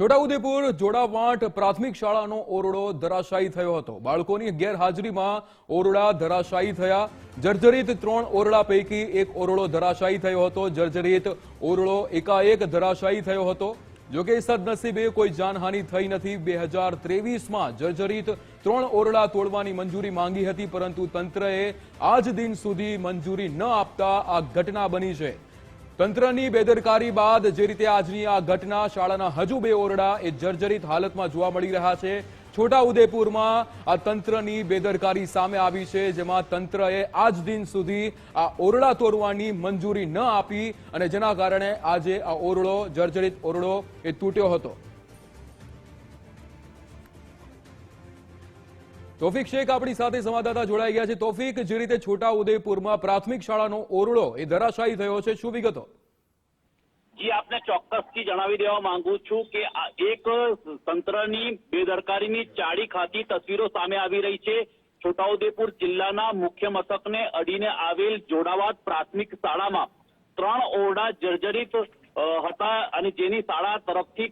છોટાઉદેપુર જોડાવાંટ પ્રાથમિક શાળાનો ઓરડો ધરાશાયી થયો હતો. બાળકોની ગેરહાજરીમાં ઓરડા ધરાશાયી થયા. જર્જરિત ત્રણ ઓરડા પૈકી એક ઓરડો ધરાશાયી થયો હતો. જર્જરિત ઓરડો એકાએક ધરાશાયી થયો હતો. જોકે સદનસીબે કોઈ જાનહાનિ થઈ નથી. બે હજાર ત્રેવીસમાં જર્જરિત ત્રણ ઓરડા તોડવાની મંજૂરી માંગી હતી, પરંતુ તંત્રએ આજ દિન સુધી મંજૂરી ન આપતા આ ઘટના બની છે. તંત્રની બેદરકારી બાદ જે રીતે આજની આ ઘટના શાળાના હજુ બે ઓરડા એ જર્જરિત હાલતમાં જોવા મળી રહ્યા છે છોટા ઉદેપુરમાં આ તંત્રની બેદરકારી સામે આવી છે, જેમાં તંત્રએ આજ દિન સુધી આ ઓરડા તોડવાની મંજૂરી ન આપી અને જેના કારણે આજે આ ઓરડો, જર્જરિત ઓરડો એ તૂટ્યો હતો. તોફિક શેખ આપણી સાથે સંવાદદાતા જોડાઈ ગયા છે. તોફિક, જે રીતે છોટા પ્રાથમિક શાળાનો ઓરડો એ ધરાશાયી થયો છે, શું વિગતો? જી, આપને ચોક્કસથી જણાવી દેવા માંગુ છું કે એક તંત્રની બેદરકારીની ચાડી ખાતી તસવીરો સામે આવી રહી છે. છોટાઉદેપુર જિલ્લાના મુખ્ય મથકને અડીને આવેલ જોડાવાદ પ્રાથમિક શાળામાં ત્રણ ઓરડા જર્જરિત હતા અને જેની શાળા તરફથી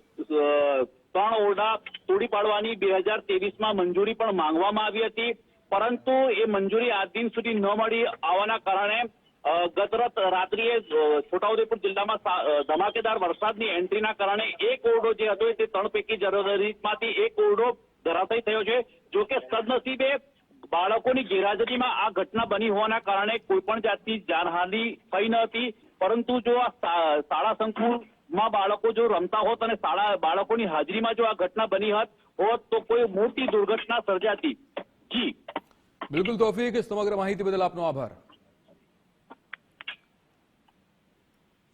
ત્રણ ઓરડા તોડી પાડવાની બે હજાર તેવીસમાં મંજૂરી પણ માંગવામાં આવી હતી. પરંતુ એ મંજૂરી આજ દિન સુધી ન મળી આવવાના કારણે ગત રાત્રિએ છોટાઉદેપુર જિલ્લામાં ધમાકેદાર વરસાદની એન્ટ્રીના કારણે એક ઓરડો જે હતો તે ત્રણ પૈકી જરૂરિયાતમાંથી એક ઓરડો ધરાશાયી થયો છે, જો કે સદનસીબે બાળકોની ગેરહાજરીમાં આ ઘટના બની હોવાના કારણે કોઈ પણ જાતની જાનહાનિ થઈ ન હતી. પરંતુ જો આ શાળા શાળા સંકુલમાં બાળકો જો રમતા હોત અને શાળા બાળકોની હાજરીમાં જો આ ઘટના બની હોત તો કોઈ મોટી દુર્ઘટના સર્જાતી. જી. બિલકુલ તોફિક, સમગ્ર માહિતી બદલ આપનો આભાર.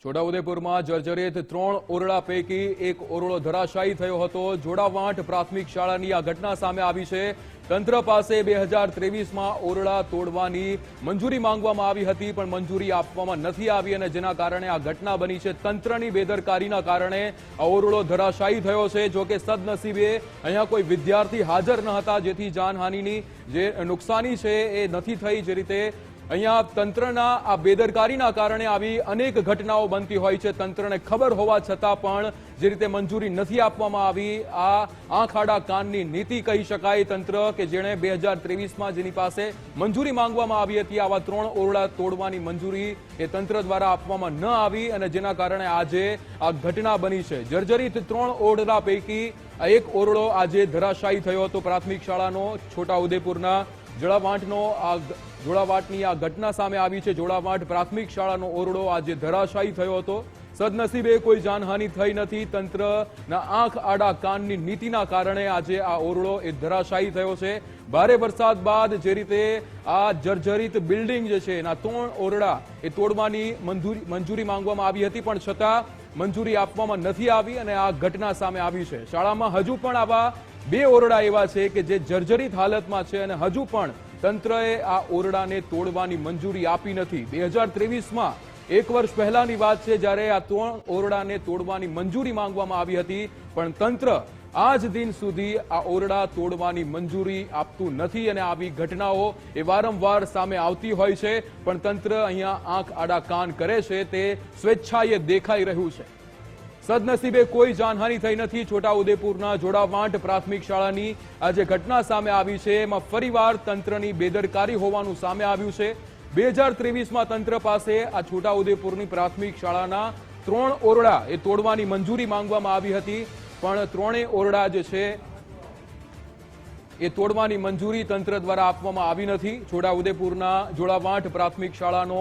છોટાઉદેપુરમાં જર્જરિત ત્રણ ઓરડા પૈકી એક ઓરડો ધરાશાયી થયો હતો. જોડાવાંટ પ્રાથમિક શાળાની આ ઘટના સામે આવી છે. તંત્ર પાસે બે હજાર ત્રેવીસમાં ઓરડા તોડવાની મંજૂરી માંગવામાં આવી હતી, પણ મંજૂરી આપવામાં નથી આવી અને જેના કારણે આ ઘટના બની છે. તંત્રની બેદરકારીના કારણે આ ઓરડો ધરાશાયી થયો છે. જો કે સદનસીબે અહીંયા કોઈ વિદ્યાર્થી હાજર ન હતા, જેથી જાનહાનિની જે નુકસાની છે એ નથી થઈ. જે રીતે અહીંયા તંત્રના આ બેદરકારીના કારણે આવી અનેક ઘટનાઓ બનતી હોય છે. તંત્રને ખબર હોવા છતાં પણ જે રીતે મંજૂરી નથી આપવામાં આવી, આ આંખ આડા કાનની નીતિ કહી શકાય તંત્ર કે જેણે બે હજાર ત્રેવીસમાં જેની પાસે મંજૂરી માંગવામાં આવી હતી, આવા ત્રણ ઓરડા તોડવાની મંજૂરી એ તંત્ર દ્વારા આપવામાં ન આવી અને જેના કારણે આજે આ ઘટના બની છે. જર્જરિત ત્રણ ઓરડા પૈકી એક ઓરડો આજે ધરાશાયી થયો હતો. પ્રાથમિક શાળાનો છોટા ઉદેપુરના જોડાવાંટનો આ જોડાવાંટની આ ઘટના સામે આવી છે. જોડાવાંટ પ્રાથમિક શાળાનો ઓરડો આજે ધરાશાયી થયો હતો. સદનસીબે કોઈ જાનહાનિ થઈ નથી. તંત્રના આંખ, આડા, કાનની નીતિના કારણે આજે આ ઓરડો એ ધરાશાયી થયો છે. ભારે વરસાદ બાદ જે રીતે આ જર્જરિત બિલ્ડિંગ જે છે, એના ત્રણ ઓરડા એ તોડવાની મંજૂરી માંગવામાં આવી હતી, પણ છતાં મંજૂરી આપવામાં નથી આવી અને આ ઘટના સામે આવી છે. શાળામાં હજુ પણ આવા બે ઓરડા એવા છે કે જે જર્જરિત હાલતમાં છે અને હજુ પણ તંત્રએ આ ઓરડાને તોડવાની મંજૂરી આપી નથી. બે હજાર ત્રેવીસમાં એક વર્ષ પહેલાની વાત છે જ્યારે આ ત્રણ ઓરડાને તોડવાની મંજૂરી માંગવામાં આવી હતી, પણ તંત્ર આજ દિન સુધી આ ઓરડા તોડવાની મંજૂરી આપતું નથી અને આવી ઘટનાઓ એ વારંવાર સામે આવતી હોય છે, પણ તંત્ર અહીંયા આંખ આડા કાન કરે છે, તે સ્વેચ્છાએ દેખાઈ રહ્યું છે. સદનસીબે કોઈ જાનહાની થઈ નથી, છોટાઉદેપુરના જોડાવાંટ પ્રાથમિક શાળાની આ જે ઘટના સામે આવી છે, એમાં ફરીવાર તંત્રની બેદરકારી હોવાનું સામે આવ્યું છે. બે હજાર ત્રેવીસમાં તંત્ર પાસે આ છોટાઉદેપુરની પ્રાથમિક શાળાના ત્રણ ઓરડા એ તોડવાની મંજૂરી માંગવામાં આવી હતી, પણ ત્રણેય ઓરડા જે છે એ તોડવાની મંજૂરી તંત્ર દ્વારા આપવામાં આવી નથી. છોટાઉદેપુરના જોડાવાંઠ પ્રાથમિક શાળાનો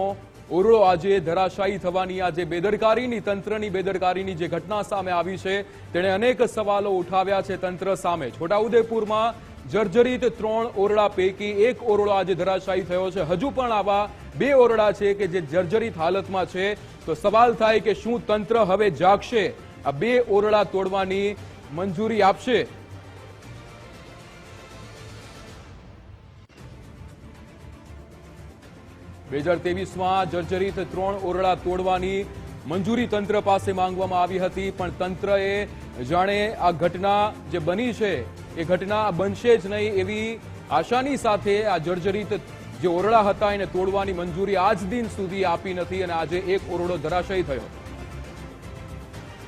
ઓરડો આજે ધરાશાયી થવાની, આ જે બેદરકારીની, તંત્રની બેદરકારીની જે ઘટના સામે આવી છે, તેણે અનેક સવાલો ઉઠાવ્યા છે તંત્ર સામે. છોટાઉદેપુરમાં જર્જરિત ત્રણ ઓરડા પૈકી એક ઓરડો આજે ધરાશાયી થયો છે. હજુ પણ આવા બે ઓરડા છે કે જે જર્જરિત હાલતમાં છે. તો સવાલ થાય કે શું તંત્ર હવે જાગશે? આ બે ઓરડા તોડવાની મંજૂરી આપશે. બે હજાર તેવીસમાં જર્જરિત ત્રણ ઓરડા તોડવાની મંજૂરી તંત્ર પાસે માંગવામાં આવી હતી, પણ તંત્રએ જાણે આ ઘટના જે બની છે, એ ઘટના બનશે જ નહીં એવી આશાની સાથે આ જર્જરિત જે ઓરડા હતા એને તોડવાની મંજૂરી આજ દિન સુધી આપી નથી અને આજે એક ઓરડો ધરાશયી થયો.